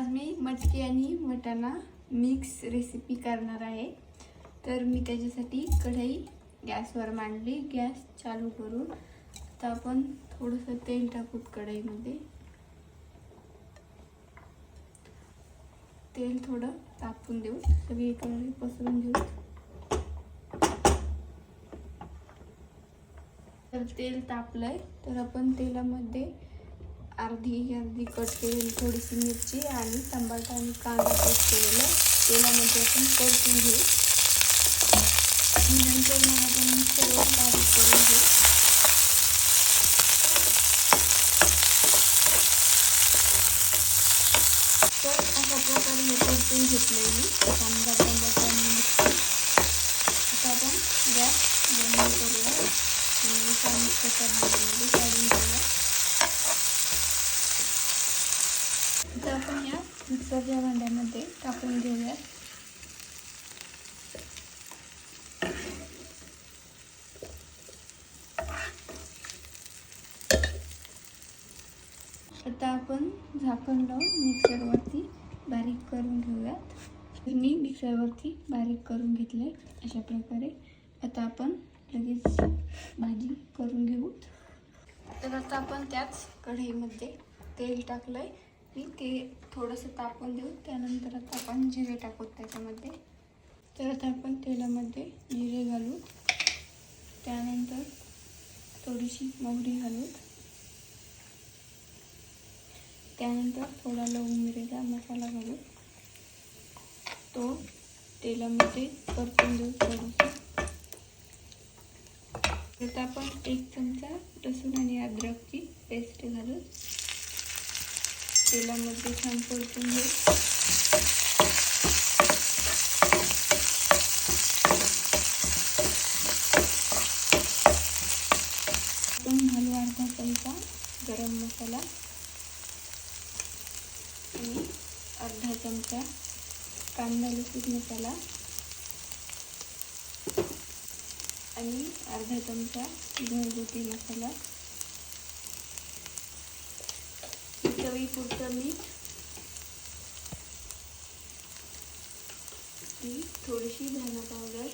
आज मी मटकी आणि वटाणा मिक्स रेसिपी करणार आहे. तर मी त्याच्यासाठी कढई गॅसवर मांडली. गॅस चालू करून आता आपण थोडंसं तेल टाकूत कढईमध्ये. तेल थोडं तापून देऊ. सगळीकडे पसरून घेऊ. तर तेल तापलंय. तर आपण तेलामध्ये अर्धी अर्धी कट केलेली थोडीशी मिरची आणि टमाटा आणि कांदा कट केलेलं तेलामध्ये आपण परतून घेऊ. आणि नंतर मग आपण सर्व बारीक करून घेऊ. तर अशा प्रकारे हे परतून घेतलंय मी कांदा टमाटा आणि मिरची. आता आपण गॅस बंद करूया. आणि एका मिक्सरच्या भांड्यामध्ये काढून घेऊया आता आपण या भांड्यामध्ये टाकून घेऊया आता आपण झाकण लावून मिक्सरवरती बारीक करून घेऊयात. मी मिक्सरवरती बारीक करून घेतले अशा प्रकारे. आता आपण लगेच भाजी करून घेऊ. तर आता आपण त्याच कढईमध्ये तेल टाकलं आहे मी ते थोडंसं तापून देऊ. त्यानंतर आता आपण जिरे टाकू त्याच्यामध्ये. तर आता आपण तेलामध्ये जिरे घालू. त्यानंतर थोडीशी मोहरी घालू. त्यानंतर थोडा लवंग मिरेचा मसाला घालू. तो तेलामध्ये परतून देऊ थोडंसं आता आपण एक चमचा लसूण आणि अद्रकची पेस्ट घालू. तेलामध्ये छान परतून घेऊ आपण घालू अर्धा चमचा गरम मसाला. आणि अर्धा चमचा कांदा लसूण मसाला. आणि अर्धा चमचा घरगुती मसाला. चवीपुरतं मीठ मी. थोडीशी धना पावडर.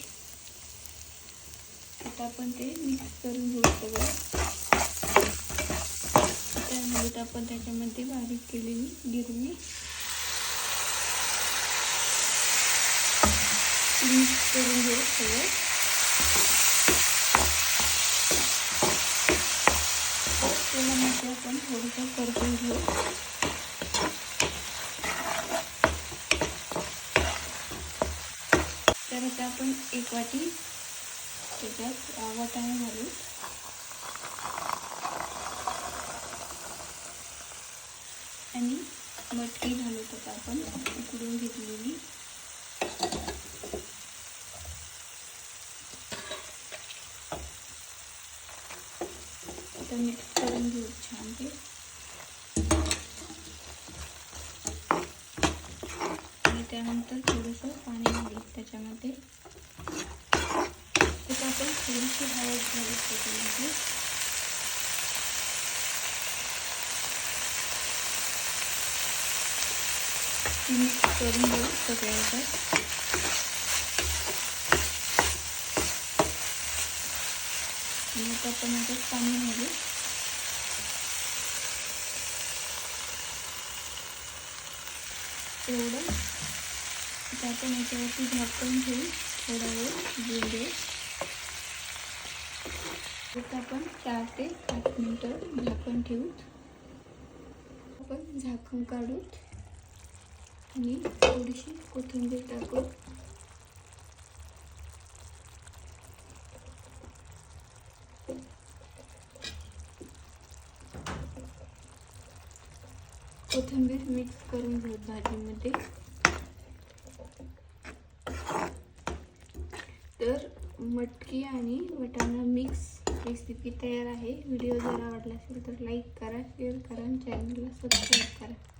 आता आपण ते मिक्स करून घेऊ सगळं. त्यानंतर आपण त्याच्यामध्ये बारीक केलेली गिरणी मिक्स करून घेऊ सगळं तेलामध्ये आपण थोडंसं परतून घेऊ. तर आता आपण एक वाटी त्याच्यात वाटाणे घालू. आणि मटकी घालू आता आपण उकडून घेतलेली. आता मिक्स करून घेऊ छान ते. आणि त्यानंतर थोडंसं पाणी घालू त्याच्यामध्ये. त्यात आपण थोडीशी हळद घालू त्याच्यामध्ये. मिक्स करून घेऊ सगळ्याचं. आणि आता आपण पाणी घालू. एवढं. आता आपण याच्यावरती झाकण ठेवू. थोडा वेळ घेऊन देऊ आपण चार ते पाच मिनटं झाकण ठेवू. आपण झाकण काढू आणि थोडीशी कोथिंबीर टाकू कोथिंबीर मिक्स करून घेऊ भाजीमध्ये. तर मटकी आणि वटाणा मिक्स रेसिपी तयार आहे. व्हिडिओ जर आवडला असेल तर लाईक करा शेअर करा आणि चॅनलला सबस्क्राईब करा.